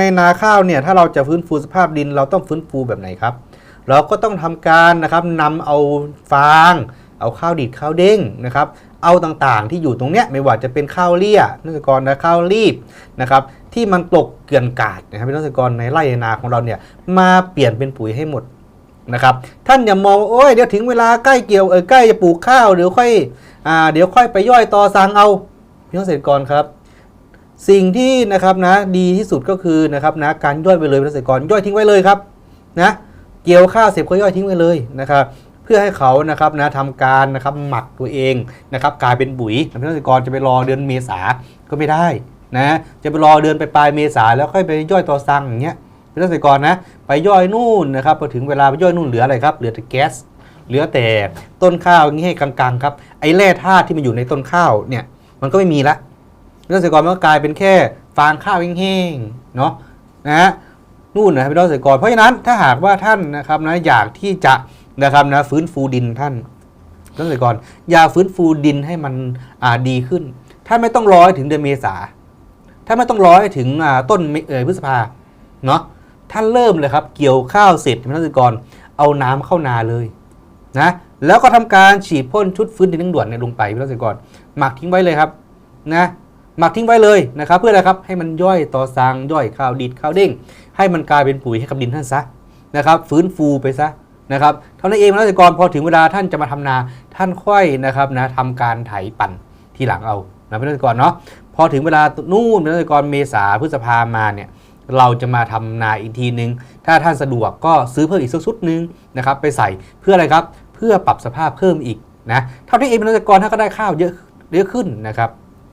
ในนาข้าวเนี่ยถ้าเราจะฟื้นฟูสภาพดินเราต้องฟื้นฟูแบบไหนครับ เราก็ต้องทำการนะครับนำเอาฟาง เอาข้าวดีดข้าวเด้งนะครับ เอาต่างๆที่อยู่ตรงเนี้ยไม่ว่าจะเป็นข้าวเลี่ยนักกรนะข้าวรีบนะครับที่มันตกเกลื่อนกาดนะครับพี่นักกรในไร่นาของเราเนี่ยมาเปลี่ยนเป็นปุ๋ยให้หมดนะครับท่านอย่ามองว่าโอ้ยเดี๋ยวถึงเวลาใกล้เกี่ยวเออใกล้จะปลูกข้าวเดี๋ยวค่อยอ่าเดี๋ยวค่อยไปย่อยตอสังเอาพี่นักเกษตรกรครับ สิ่งที่นะครับนะดีที่สุดก็คือนะครับนะการย่อยไปเลยเกษตรกรย่อยทิ้งไว้เลยครับนะเกี่ยวข้าวเสร็จก็ย่อยทิ้งไว้เลยนะครับเพื่อให้เขานะครับนะทำการนะครับหมักตัวเองนะครับกลายเป็นปุ๋ยเกษตรกรจะไปรอเดือนเมษาก็ไม่ได้นะจะไปรอเดือนไปปลายเมษาแล้วค่อยไปย่อยต่อสั่งอย่างเงี้ยเกษตรกรนะไปย่อยนู่นนะครับพอถึงเวลาไปย่อยนู่นเหลืออะไรครับเหลือแต่แก๊สเหลือแต่ต้นข้าวอย่างนี้ให้กลางๆครับไอ้แร่ธาตุที่มันอยู่ในต้นข้าวเนี่ยมันก็ไม่มีละ เกษตรกรมันก็กลายเป็นแค่ฟางข้าวแห้งๆเนาะนะฮะนู่นนะพี่น้องเกษตรกรเพราะฉะนั้นถ้าหากว่าท่านนะครับนะอยากที่จะนะครับนะฟื้นฟูดินท่านเกษตรกรอยากฟื้นฟูดินให้มันดีขึ้นท่านไม่ต้องรอให้ถึงเดือนเมษาท่านไม่ต้องรอให้ถึงต้นเมเอ่อพฤษภาเนาะท่านเริ่มเลยครับ เกี่ยวข้าวเสร็จพี่น้องเกษตรกรเอาน้ำเข้านาเลยนะแล้วก็ทำการฉีดพ่นชุดฟื้นดินทั้งด่วนเนี่ยลงไปพี่น้องเกษตรกรหมักทิ้งไว้เลยครับนะ หมักทิ้งไว้เลยนะครับ เพื่ออะไรครับให้มันย่อยต่อซางย่อยข้าวดิดข้าวเด้ง ให้มันกลายเป็นปุ๋ยให้กับดินท่านซะนะครับ ฟื้นฟูไปซะนะครับเท่านั้นเองเกษตรกรพอถึงเวลาท่านจะมาทำนาท่านค่อยนะครับนะทำการไถปั่นทีหลังเอานะเกษตรกรเนาะพอถึงเวลานู่นเกษตรกรเมษาพฤษภามาเนี่ยเราจะมาทำนาอีกทีนึง ถ้าท่านสะดวกก็ซื้อเพิ่มอีกสักชุดนึงนะครับไปใส่เพื่ออะไรครับ เพื่อปรับสภาพเพิ่มอีกนะ เท่าที่เองเป็นเกษตรกรท่านก็ได้ข้าวเยอะเยอะขึ้นนะครับ